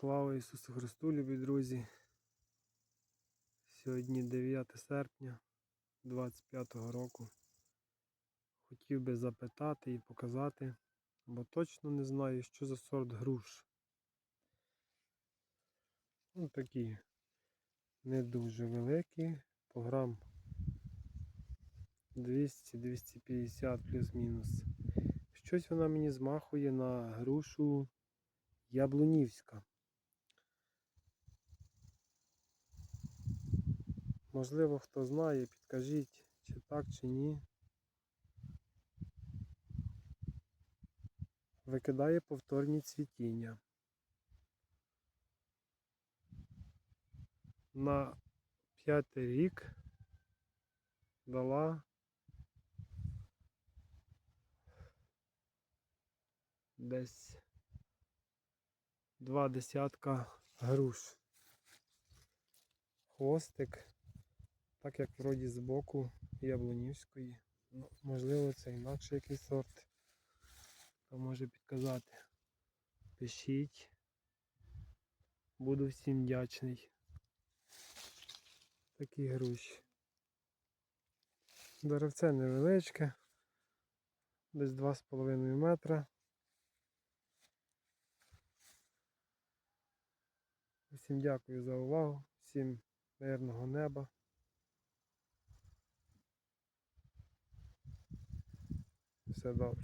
Слава Ісусу Христу, любі друзі. Сьогодні 9 серпня 25 року. Хотів би запитати і показати, бо точно не знаю, що за сорт груш. Ну, такі не дуже великі, по грам 200-250 плюс-мінус. Щось вона мені змахує на грушу Яблунівська. Можливо, хто знає, підкажіть, чи так, чи ні. Викидає повторні цвітіння. На п'ятий рік дала десь два десятка груш. Хвостик, так як вроді з боку яблунівської. Ну, можливо, це інакше якийсь сорт. Хто може підказати. Пишіть. Буду всім вдячний. Такі груші. Деревце невеличке. Десь 2,5 метра. Всім дякую за увагу, всім мирного неба. it's about